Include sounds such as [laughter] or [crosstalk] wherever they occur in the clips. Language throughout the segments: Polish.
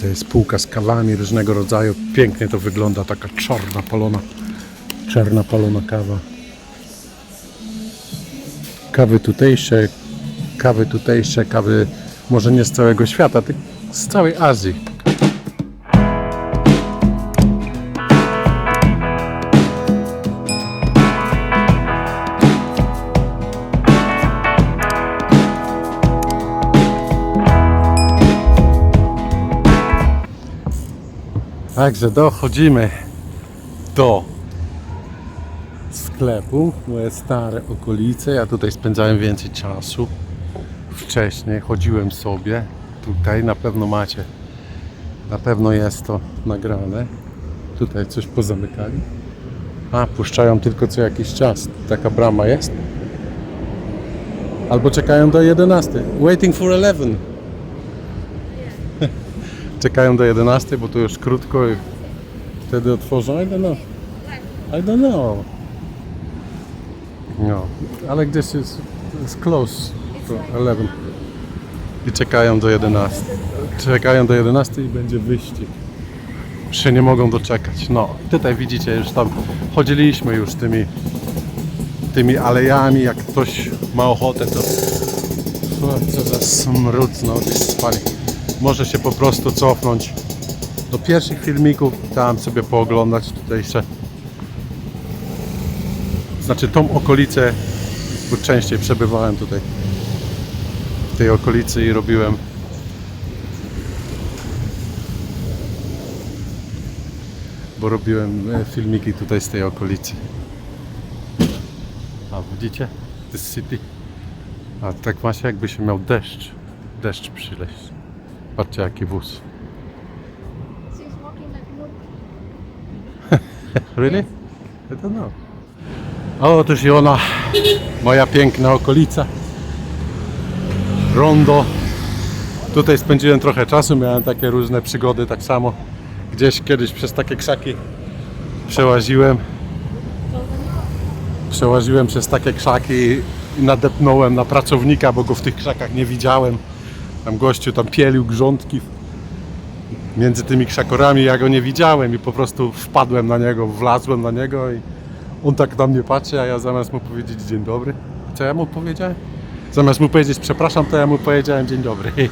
To jest półka z kawami różnego rodzaju. Pięknie to wygląda, taka czarna palona. Czarna palona kawa. Kawy tutejsze, kawy tutejsze, kawy może nie z całego świata, tylko z całej Azji. Także dochodzimy do sklepu, moje stare okolice. Ja tutaj spędzałem więcej czasu. Wcześniej chodziłem sobie tutaj, na pewno macie, na pewno jest to nagrane. Tutaj coś pozamykali. A, puszczają tylko co jakiś czas. Taka brama jest. Albo czekają do 11. Waiting for 11. czekają do 11, bo to już krótko i wtedy otworzą. I don't know. I don't know. No, ale gdzieś jest, jest close to 11. I czekają do 11. Czekają do 11 i będzie wyścig. Już się nie mogą doczekać. No, tutaj widzicie, już tam chodziliśmy już tymi tymi alejami, jak ktoś ma ochotę, to co za smród, no gdzieś spali. Może się po prostu cofnąć do pierwszych filmików, tam sobie pooglądać tutejsze. Znaczy tą okolicę, bo częściej przebywałem tutaj w tej okolicy i robiłem bo robiłem e, filmiki tutaj z tej okolicy. A widzicie? This city. A tak się jakby się miał deszcz. Deszcz przyleść. Patrzcie jaki wóz. [laughs] Really? I don't know. O, otóż i ona, moja piękna okolica. Rondo. Tutaj spędziłem trochę czasu, miałem takie różne przygody, tak samo. Gdzieś kiedyś przez takie krzaki przełaziłem. Przełaziłem przez takie krzaki i nadepnąłem na pracownika, bo go w tych krzakach nie widziałem. Tam gościu tam pielił grządki między tymi krzakorami, ja go nie widziałem i po prostu wpadłem na niego, wlazłem na niego i on tak na mnie patrzy, a ja zamiast mu powiedzieć dzień dobry, co ja mu powiedziałem? Zamiast mu powiedzieć przepraszam, to ja mu powiedziałem dzień dobry. [laughs]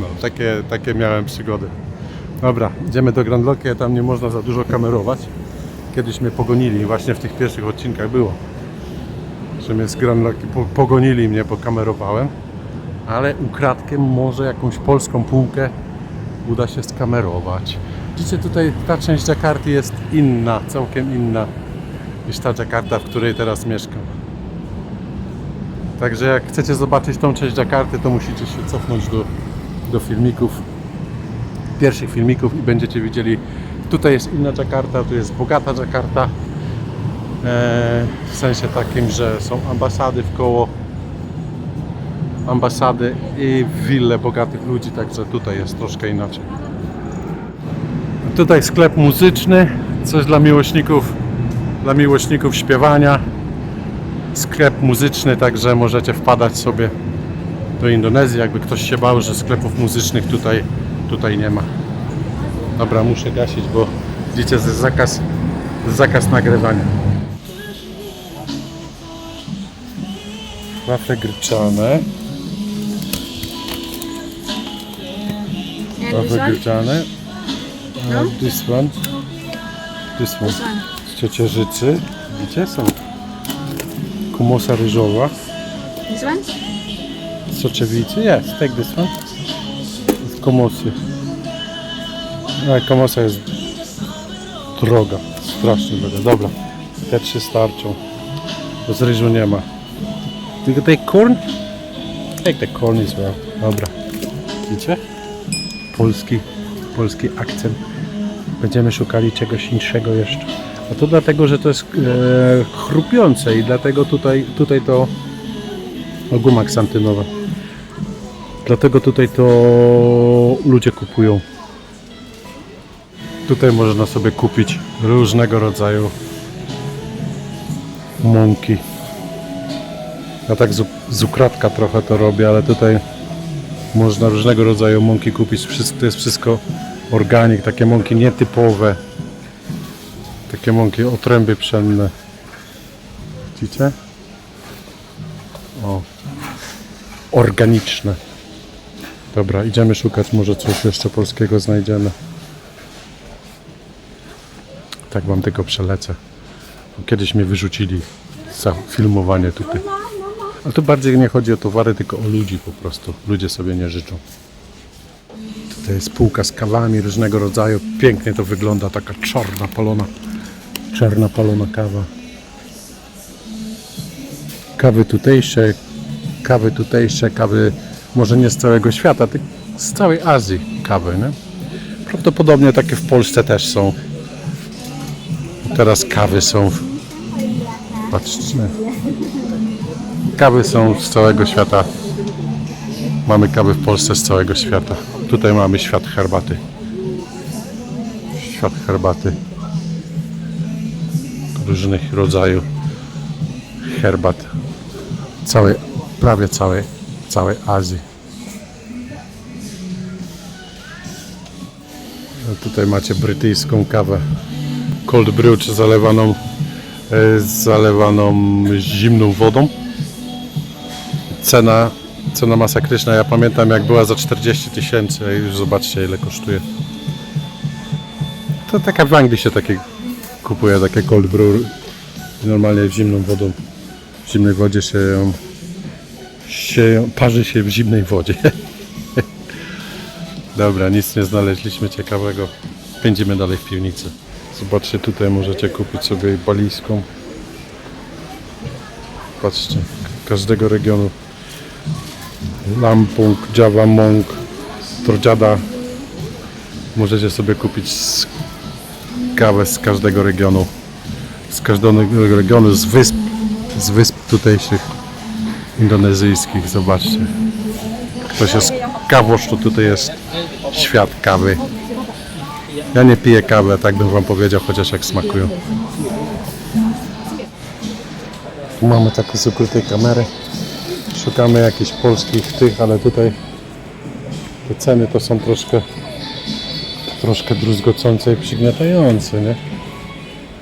No, takie, takie miałem przygody. Dobra, idziemy do Grand Locke, tam nie można za dużo kamerować. Kiedyś mnie pogonili, właśnie w tych pierwszych odcinkach było, że mnie z Grand Locke po, pogonili mnie, bo kamerowałem. Ale ukradkiem może jakąś polską półkę uda się skamerować. Widzicie, tutaj ta część Jakarty jest inna, całkiem inna niż ta Jakarta, w której teraz mieszkam. Także jak chcecie zobaczyć tą część Jakarty, to musicie się cofnąć do, do filmików, pierwszych filmików i będziecie widzieli, tutaj jest inna Jakarta, tu jest bogata Jakarta. E, w sensie takim, że są ambasady w koło ambasady i wille bogatych ludzi, także tutaj jest troszkę inaczej. Tutaj sklep muzyczny, coś dla miłośników, dla miłośników śpiewania. Sklep muzyczny, także możecie wpadać sobie do Indonezji, jakby ktoś się bał, że sklepów muzycznych tutaj, tutaj nie ma. Dobra, muszę gasić, bo widzicie, jest zakaz, zakaz nagrywania. Wafle gryczane. And one? gryczane. No. Uh, this one. This one. This one. Z ciecierzycy. Widzicie? Są. Kumosa ryżowa. This one? Z soczewicy. Yes, take this one. Z komosy. No, komosa jest droga. Strasznie droga. Dobra. Te trzy starczą. Bo z ryżu nie ma. Do you take corn? Take the corn as well. Dobra. Widzicie? Polski, polski akcent. Będziemy szukali czegoś inszego jeszcze. A to dlatego, że to jest e, chrupiące i dlatego tutaj, tutaj to o, guma ksantynowa. Dlatego tutaj to ludzie kupują. Tutaj można sobie kupić różnego rodzaju mąki. Ja tak z, z ukradka trochę to robię, ale tutaj Można różnego rodzaju mąki kupić. To jest wszystko organik, takie mąki nietypowe. Takie mąki otręby pszenne. Widzicie? O. Organiczne. Dobra, idziemy szukać, może coś jeszcze polskiego znajdziemy. Tak wam tylko przelecę. Kiedyś mnie wyrzucili za filmowanie tutaj. Ale tu bardziej nie chodzi o towary, tylko o ludzi po prostu. Ludzie sobie nie życzą. Tutaj jest półka z kawami różnego rodzaju. Pięknie to wygląda, taka czarna palona. Czarna palona kawa. Kawy tutejsze, kawy tutejsze, kawy może nie z całego świata, tylko z całej Azji kawy, nie? Prawdopodobnie takie w Polsce też są. Teraz kawy są. Patrzcie. Kawy są z całego świata. Mamy kawy w Polsce z całego świata. Tutaj mamy świat herbaty. Świat herbaty. Różnych rodzajów herbat. Całej, prawie całej, całej Azji. No tutaj macie brytyjską kawę cold brew czy zalewaną, e, zalewaną zimną wodą. Cena, cena masakryczna. Ja pamiętam jak była za 40 tysięcy, a już zobaczcie ile kosztuje. To taka w Anglii się takie kupuje, takie cold brew. Normalnie w zimną wodą. W zimnej wodzie się ją, się parzy się w zimnej wodzie. [laughs] Dobra, nic nie znaleźliśmy ciekawego. Pędzimy dalej w piwnicy. Zobaczcie, tutaj możecie kupić sobie balijską. Patrzcie, każdego regionu. Lampung, Java Monk, Torjada. Możecie sobie kupić kawę z każdego regionu. Z każdego regionu, z wysp, z wysp tutejszych indonezyjskich. Zobaczcie. Ktoś jest kawosz, to tutaj jest świat kawy. Ja nie piję kawy, tak bym wam powiedział, chociaż jak smakują. Mamy takie z ukrytej kamery. Szukamy jakichś polskich tych, ale tutaj te ceny to są troszkę troszkę druzgocące i przygniatające, nie?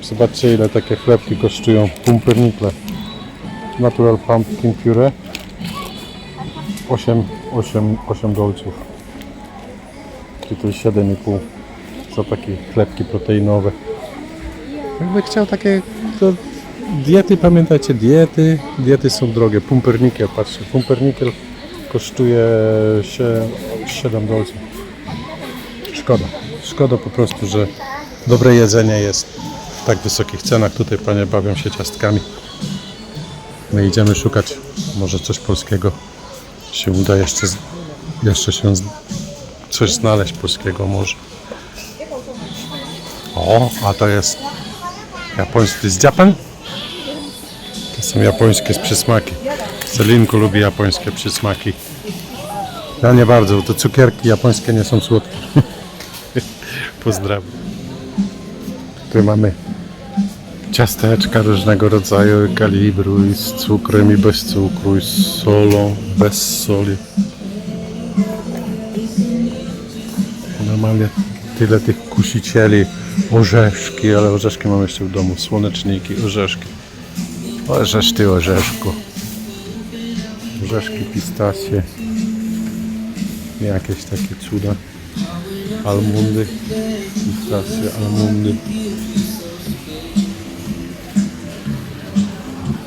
Zobaczcie ile takie chlebki kosztują. Pumpernikle. Natural pumpkin puree. 8, 8, 8 dolców. Tutaj 7,5 za takie chlebki proteinowe. Jakby chciał takie diety, pamiętajcie, diety, diety są drogie. Pumpernikiel, patrzcie, pumpernikiel kosztuje się 7 dolców. Szkoda. Szkoda po prostu, że dobre jedzenie jest w tak wysokich cenach. Tutaj panie bawią się ciastkami. My idziemy szukać może coś polskiego się uda jeszcze, z- jeszcze się z- coś znaleźć polskiego może. O, a to jest japoński, jest Japan? To są japońskie przysmaki. Celinku lubi japońskie przysmaki. Ja nie bardzo, bo to cukierki japońskie nie są słodkie. [laughs] Pozdrawiam. Tu mamy ciasteczka różnego rodzaju kalibru i z cukrem i bez cukru i z solą, bez soli. Normalnie tyle tych kusicieli, orzeszki, ale orzeszki mam jeszcze w domu, słoneczniki, orzeszki. Orzesz ty orzeszku. Orzeszki, pistacje, jakieś takie cuda. Almondy, pistacje, almondy.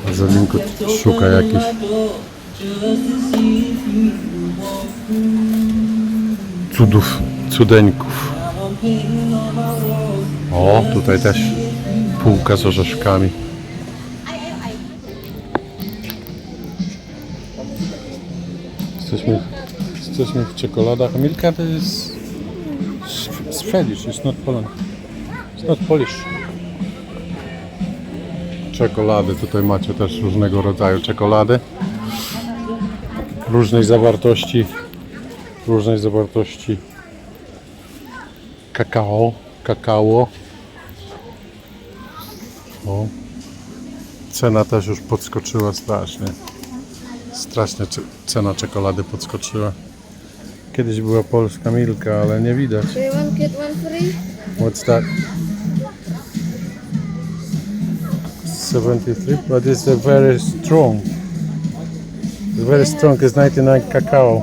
A Zalinko szuka jakichś cudów, cudeńków. O, tutaj też półka z orzeszkami. Jesteśmy, jesteśmy w czekoladach. Milka to jest Swedish, it's not Poland. It's not Polish. Czekolady, tutaj macie też różnego rodzaju czekolady. Różnej zawartości, różnej zawartości kakao, kakao. O. Cena też już podskoczyła strasznie. Strasznie ce- cena czekolady podskoczyła. Kiedyś była polska Milka, ale nie widać. Get one free. What's that? 73, but it's a very strong. It's very strong. It's 99 cacao.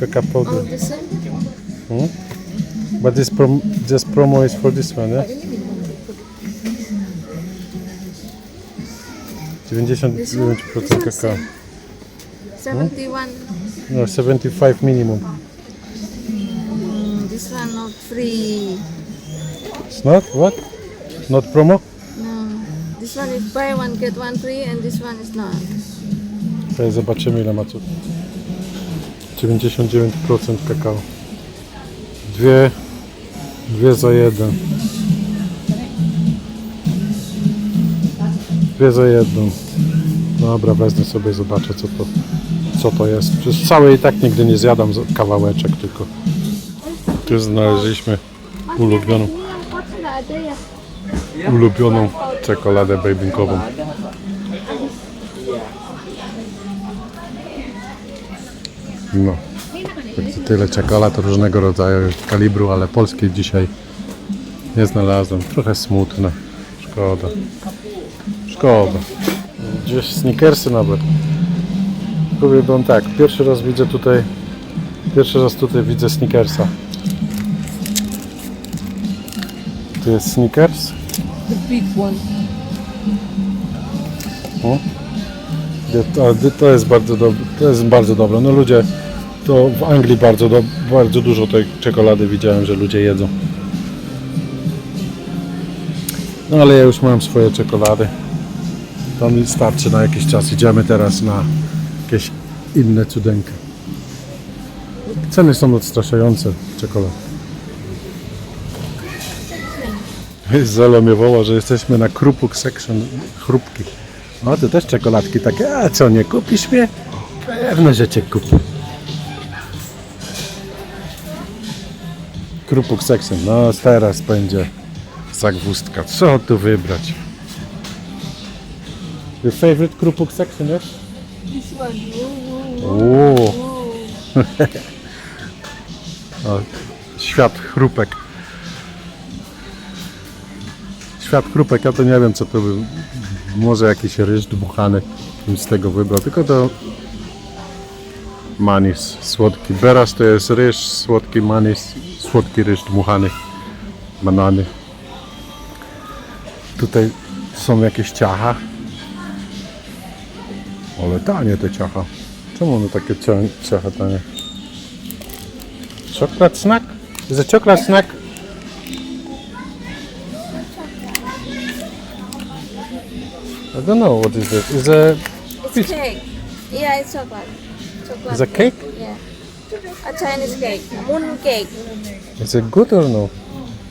Cacao powder. Hmm? But this prom just promo is for this one, yeah? 99% cacao. 71. No, 75 minimum. Mm, this one not free. It's not? What? Not promo? No. This one is buy one, get one free, and this one is not. Tutaj zobaczymy ile ma cukru. 99% kakao. Dwie, dwie za jeden. Dwie za jedną. Dobra, wezmę sobie, zobaczę co to, co to jest. Przez całe i tak nigdy nie zjadam kawałeczek, tylko tu znaleźliśmy ulubioną, ulubioną czekoladę babynkową. No. Także tyle czekolad różnego rodzaju kalibru, ale polskiej dzisiaj nie znalazłem. Trochę smutne. Szkoda. Szkoda. Gdzieś sneakersy nawet. Powiem tak, pierwszy raz widzę tutaj pierwszy raz tutaj widzę sneakersa. To jest sneakers? The big one. O. To, to jest bardzo dobre. To jest bardzo dobre. No ludzie, to w Anglii bardzo, do, bardzo dużo tej czekolady widziałem, że ludzie jedzą. No ale ja już mam swoje czekolady. To mi starczy na jakiś czas. Idziemy teraz na jakieś inne cudeńka. Ceny są odstraszające czekolad. [laughs] Zelo mnie woła, że jesteśmy na Krupuk Section chrupki. O, to też czekoladki takie. A co, nie kupisz mnie? Pewno, że cię kupię. Krupuk Section. No, teraz będzie zagwózdka. Co tu wybrać? Your favorite Krupuk Section, yes? This one. Uuu. [laughs] o, świat chrupek. Świat chrupek, ja to nie wiem co to by. Może jakiś ryż dmuchany bym z tego wybrał, tylko to manis słodki. Beras to jest ryż, słodki manis, słodki ryż dmuchany, banany. Tutaj są jakieś ciacha. Ale tanie te ciacha. Czemu one takie cia- ciacha tanie? Chocolate snack? Is a chocolate snack? I don't know what is it. Is a It's cake. Yeah, it's chocolate. Chocolate. is a cake? Yeah. A Chinese cake. Moon cake. Is it good or no?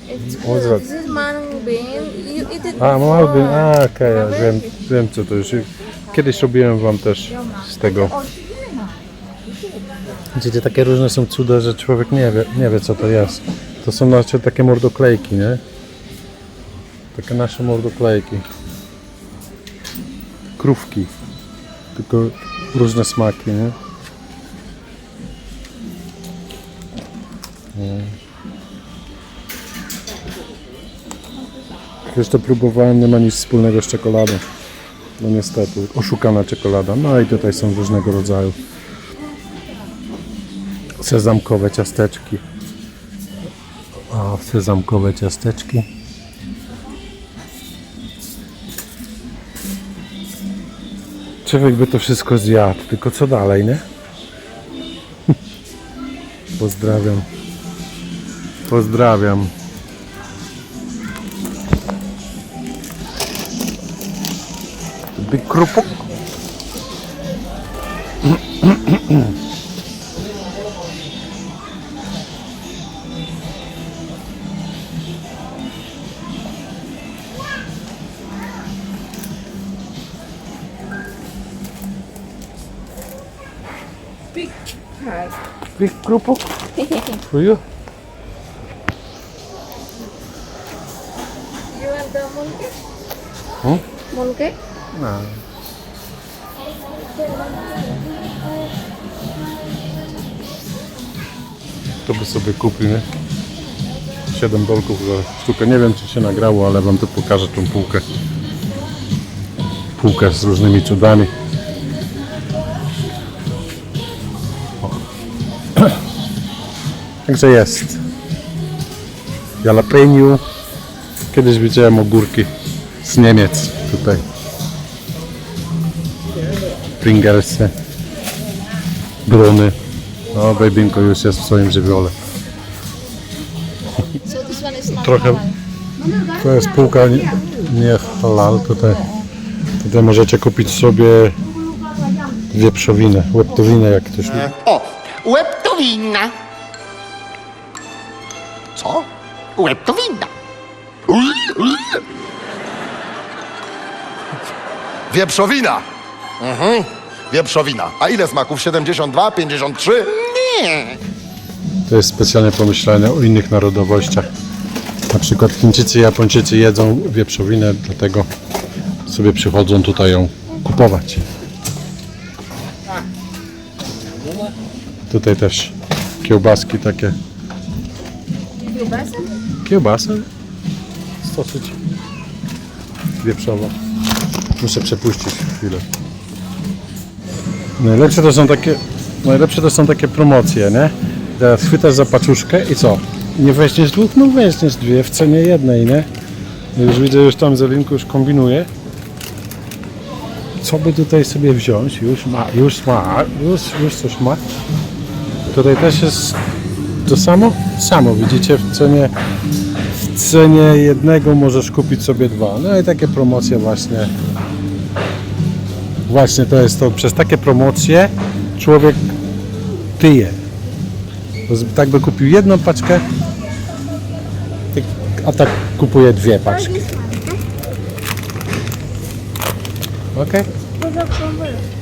It's good. that? This is mung bean. You eat it A, before. Malbin, a okej, ja wiem, wiem co to już. Kiedyś robiłem wam też z tego. Widzicie, takie różne są cuda, że człowiek nie wie, nie wie co to jest. To są nasze takie mordoklejki, nie? Takie nasze mordoklejki. Krówki. Tylko różne smaki, nie? To próbowałem, nie ma nic wspólnego z czekoladą. No niestety, oszukana czekolada. No i tutaj są różnego rodzaju sezamkowe ciasteczki. Sezamkowe ciasteczki. Człowiek by to wszystko zjadł, tylko co dalej, nie? [laughs] Pozdrawiam. Pozdrawiam. Big krupuk. Big pie. Big krupuk. For you? You want the moon cake? Hmm? No. to by sobie kupił, nie? 7 dolków za sztukę. Nie wiem, czy się nagrało, ale wam tu pokażę tą półkę. Półkę z różnymi cudami. [clears throat] Także jest. Jalapeno. Kiedyś widziałem ogórki z Niemiec tutaj. Pringlesy. Brony. No, babinko już jest w swoim żywiole. Trochę-. To jest półka nie, nie halal. Tutaj, tutaj możecie kupić sobie wieprzowinę, łeptowinę jak ktoś lubi. O, łeb to winna. Co? Łeb to winna. Wieprzowina. Mhm. Wieprzowina. A ile smaków? 72, 53? Nie. To jest specjalnie pomyślane o innych narodowościach. Na przykład Chińczycy i Japończycy jedzą wieprzowinę, dlatego sobie przychodzą tutaj ją kupować. Tutaj też kiełbaski takie. Kiełbasa? Stosyć wieprzowa. Muszę przepuścić chwilę. Najlepsze to są takie, najlepsze to są takie promocje, nie? Teraz chwytasz za paczuszkę i co? Nie weźmiesz dwóch? No weźmiesz dwie w cenie jednej, nie? Już widzę, już tam Zelinku już kombinuje. Co by tutaj sobie wziąć? Już ma, już ma, już, już coś ma. Tutaj też jest to samo? Samo, widzicie, w cenie w cenie jednego możesz kupić sobie dwa. No i takie promocje właśnie Właśnie to jest to. Przez takie promocje człowiek tyje. Tak by kupił jedną paczkę, a tak kupuje dwie paczki. Ok? Hmm?